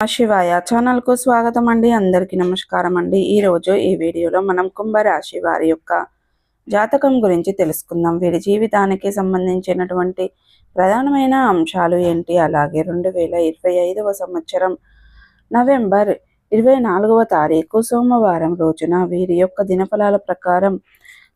శివాయ ఛానల్కు స్వాగతం అండి అందరికీ నమస్కారం అండి ఈరోజు ఈ వీడియోలో మనం కుంభరాశి వారి యొక్క జాతకం గురించి తెలుసుకుందాం. వీరి జీవితానికి సంబంధించినటువంటి ప్రధానమైన అంశాలు ఏంటి? అలాగే రెండు వేల ఇరవై ఐదవ సంవత్సరం నవంబర్ ఇరవై నాలుగవ తారీఖు సోమవారం రోజున వీరి యొక్క దినఫలాల ప్రకారం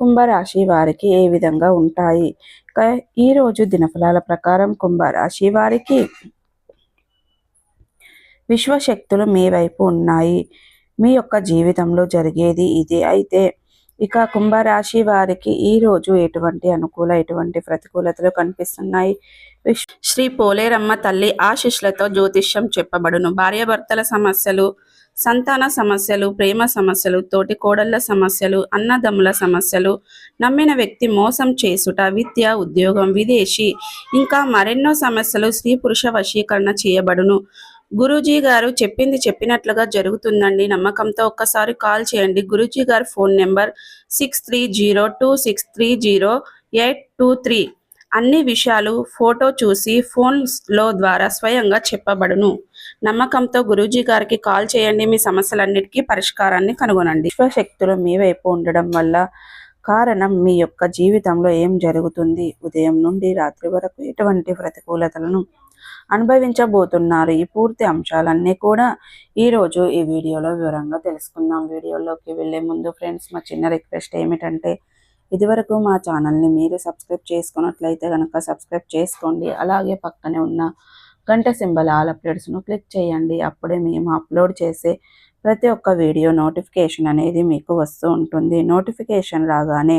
కుంభరాశి వారికి ఏ విధంగా ఉంటాయి? ఈరోజు దినఫలాల ప్రకారం కుంభరాశి వారికి విశ్వశక్తులు మీ వైపు ఉన్నాయి. మీ యొక్క జీవితంలో జరిగేది ఇది. అయితే ఇక కుంభరాశి వారికి ఈ రోజు ఎటువంటి అనుకూల ఎటువంటి ప్రతికూలతలు కనిపిస్తున్నాయి? శ్రీ పోలేరమ్మ తల్లి ఆశిష్లతో జ్యోతిష్యం చెప్పబడును. భార్యాభర్తల సమస్యలు సంతాన సమస్యలు ప్రేమ సమస్యలు తోటి కోడళ్ళ సమస్యలు అన్నదమ్ముల సమస్యలు నమ్మిన వ్యక్తి మోసం చేసుట విద్య ఉద్యోగం విదేశీ ఇంకా మరెన్నో సమస్యలు స్త్రీ పురుష వశీకరణ చేయబడును. గురూజీ గారు చెప్పింది చెప్పినట్లుగా జరుగుతుందండి. నమ్మకంతో ఒక్కసారి కాల్ చేయండి. గురూజీ గారి phone number six three zero two six three zero eight two three అన్ని విషయాలు ఫోటో చూసి ఫోన్లో ద్వారా స్వయంగా చెప్పబడును. నమ్మకంతో గురూజీ గారికి కాల్ చేయండి. మీ సమస్యలన్నిటికీ పరిష్కారాన్ని కనుగొనండి. విశ్వశక్తులు మీ వైపు ఉండడం వల్ల కారణం మీ యొక్క జీవితంలో ఏం జరుగుతుంది? ఉదయం నుండి రాత్రి వరకు ఎటువంటి ప్రతికూలతలను అనుభవించబోతున్నారు. ఈ పూర్తి అంశాలన్నీ కూడా ఈరోజు ఈ వీడియోలో వివరంగా తెలుసుకుందాం. వీడియోలోకి వెళ్ళే ముందు ఫ్రెండ్స్ మా చిన్న రిక్వెస్ట్ ఏమిటంటే ఇదివరకు మా ఛానల్ని మీరు సబ్స్క్రైబ్ చేసుకున్నట్లయితే కనుక సబ్స్క్రైబ్ చేసుకోండి. అలాగే పక్కనే ఉన్న గంట సింబల్ ఆల్ అప్డేట్స్ను క్లిక్ చేయండి. అప్పుడే మేము అప్లోడ్ చేసే ప్రతి ఒక్క వీడియో నోటిఫికేషన్ అనేది మీకు వస్తూ ఉంటుంది. నోటిఫికేషన్ రాగానే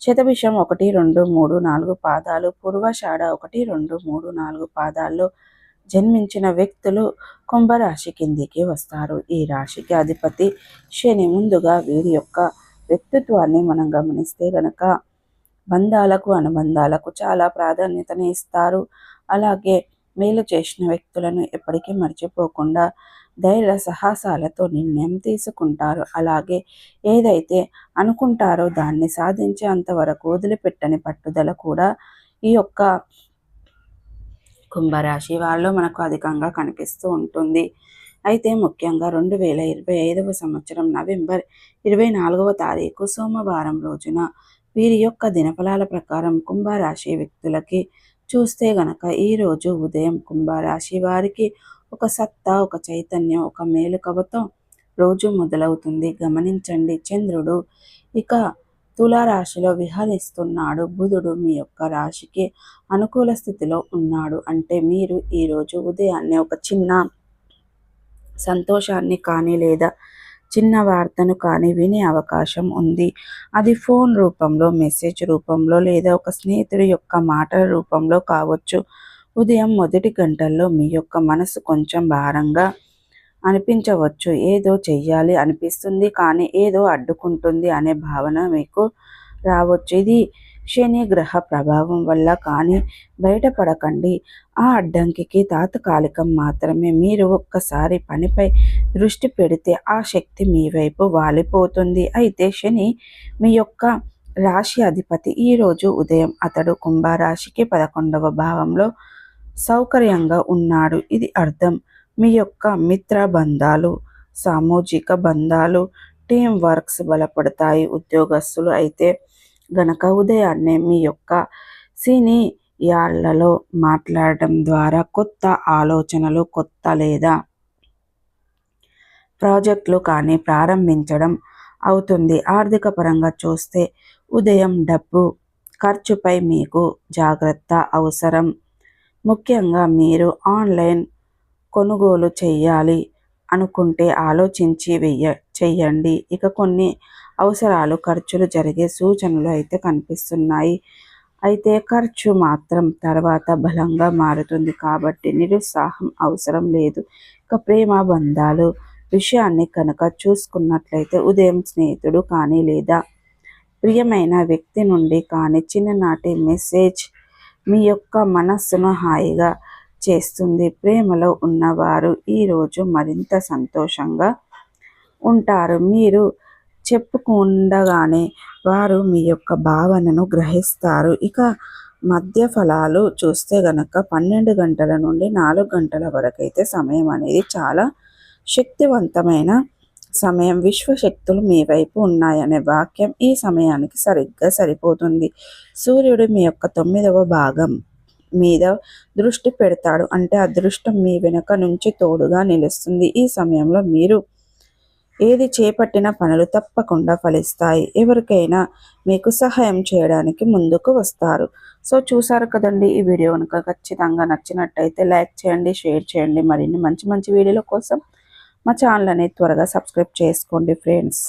శతభిషం ఒకటి రెండు మూడు నాలుగు పాదాలు పూర్వషాఢ ఒకటి రెండు మూడు నాలుగు పాదాల్లో జన్మించిన వ్యక్తులు కుంభరాశి కిందికి వస్తారు. ఈ రాశికి అధిపతి శని. ముందుగా వీరి యొక్క వ్యక్తిత్వాన్ని మనం గమనిస్తే గనక బంధాలకు అనుబంధాలకు చాలా ప్రాధాన్యతని ఇస్తారు. అలాగే మేలు చేసిన వ్యక్తులను ఎప్పటికీ మర్చిపోకుండా ధైర్య సాహసాలతో నిర్ణయం తీసుకుంటారు. అలాగే ఏదైతే అనుకుంటారో దాన్ని సాధించే అంతవరకు వదిలిపెట్టని పట్టుదల కూడా ఈ యొక్క కుంభరాశి వాళ్ళు మనకు అధికంగా కనిపిస్తూ ఉంటుంది. అయితే ముఖ్యంగా రెండు వేల ఇరవై ఐదవ సంవత్సరం నవంబర్ ఇరవై నాలుగవ తారీఖు సోమవారం రోజున వీరి యొక్క దినఫలాల ప్రకారం కుంభరాశి వ్యక్తులకి చూస్తే గనక ఈరోజు ఉదయం కుంభరాశి వారికి ఒక సత్తా ఒక చైతన్యం ఒక మేలుకవతో రోజు మొదలవుతుంది. గమనించండి చంద్రుడు ఇక తులారాశిలో విహరిస్తున్నాడు. బుధుడు మీ యొక్క రాశికి అనుకూల స్థితిలో ఉన్నాడు. అంటే మీరు ఈరోజు ఉదయాన్నే ఒక చిన్న సంతోషాన్ని కానీ లేదా చిన్న వార్తను కానీ వినే అవకాశం ఉంది. అది ఫోన్ రూపంలో మెసేజ్ రూపంలో లేదా ఒక స్నేహితుడి యొక్క మాటల రూపంలో కావచ్చు. ఉదయం మొదటి గంటల్లో మీ యొక్క మనసు కొంచెం భారంగా అనిపించవచ్చు. ఏదో చెయ్యాలి అనిపిస్తుంది కానీ ఏదో అడ్డుకుంటుంది అనే భావన మీకు రావచ్చు. ఇది శని గ్రహ ప్రభావం వల్ల కానీ బయటపడకండి. ఆ అడ్డంకికి తాత్కాలికం మాత్రమే. మీరు ఒక్కసారి పనిపై దృష్టి పెడితే ఆ శక్తి మీ వైపు వాలిపోతుంది. అయితే శని మీ యొక్క రాశి అధిపతి ఈరోజు ఉదయం అతడు కుంభరాశికి పదకొండవ భావంలో సౌకర్యంగా ఉన్నాడు. ఇది అర్థం. మీ యొక్క మిత్ర బంధాలు సామాజిక బంధాలు టీం వర్క్స్ బలపడతాయి. ఉద్యోగస్తులు అయితే గనక ఉదయాన్నే మీ యొక్క సినీ యాళ్ళలో మాట్లాడటం ద్వారా కొత్త ఆలోచనలు కొత్త లేదా ప్రాజెక్టులు కానీ ప్రారంభించడం అవుతుంది. ఆర్థిక పరంగా చూస్తే ఉదయం డబ్బు ఖర్చుపై మీకు జాగ్రత్త అవసరం. ముఖ్యంగా మీరు ఆన్లైన్ కొనుగోలు చేయాలి అనుకుంటే ఆలోచించి వెయ్య చెయ్యండి ఇక కొన్ని అవసరాలు ఖర్చులు జరిగే సూచనలు అయితే కనిపిస్తున్నాయి. అయితే ఖర్చు మాత్రం తర్వాత బలంగా మారుతుంది కాబట్టి నిరుత్సాహం అవసరం లేదు. ఇక ప్రేమ బంధాలు విషయాన్ని కనుక చూసుకున్నట్లయితే ఉదయం స్నేహితుడు కానీ లేదా ప్రియమైన వ్యక్తి నుండి కానీ చిన్ననాటి మెసేజ్ మీ యొక్క మనస్సును హాయిగా చేస్తుంది. ప్రేమలో ఉన్నవారు ఈరోజు మరింత సంతోషంగా ఉంటారు. మీరు చెప్పుకుండగానే వారు మీ యొక్క భావనను గ్రహిస్తారు. ఇక మధ్య ఫలాలు చూస్తే గనక పన్నెండు గంటల నుండి నాలుగు గంటల వరకు అయితే సమయం అనేది చాలా శక్తివంతమైన సమయం విశ్వశక్తులు మీ వైపు ఉన్నాయనే వాక్యం ఈ సమయానికి సరిగ్గా సరిపోతుంది. సూర్యుడు మీ యొక్క తొమ్మిదవ భాగం మీద దృష్టి పెడతాడు అంటే అదృష్టం మీ వెనుక నుంచి తోడుగా నిలుస్తుంది. ఈ సమయంలో మీరు ఏది చేపట్టిన పనులు తప్పకుండా ఫలిస్తాయి. ఎవరికైనా మీకు సహాయం చేయడానికి ముందుకు వస్తారు. సో చూసారు కదండి ఈ వీడియో కనుక ఖచ్చితంగా నచ్చినట్టయితే లైక్ చేయండి షేర్ చేయండి. మరిన్ని మంచి మంచి వీడియోల కోసం మా ఛానల్ అనేది త్వరగా సబ్స్క్రైబ్ చేసుకోండి ఫ్రెండ్స్.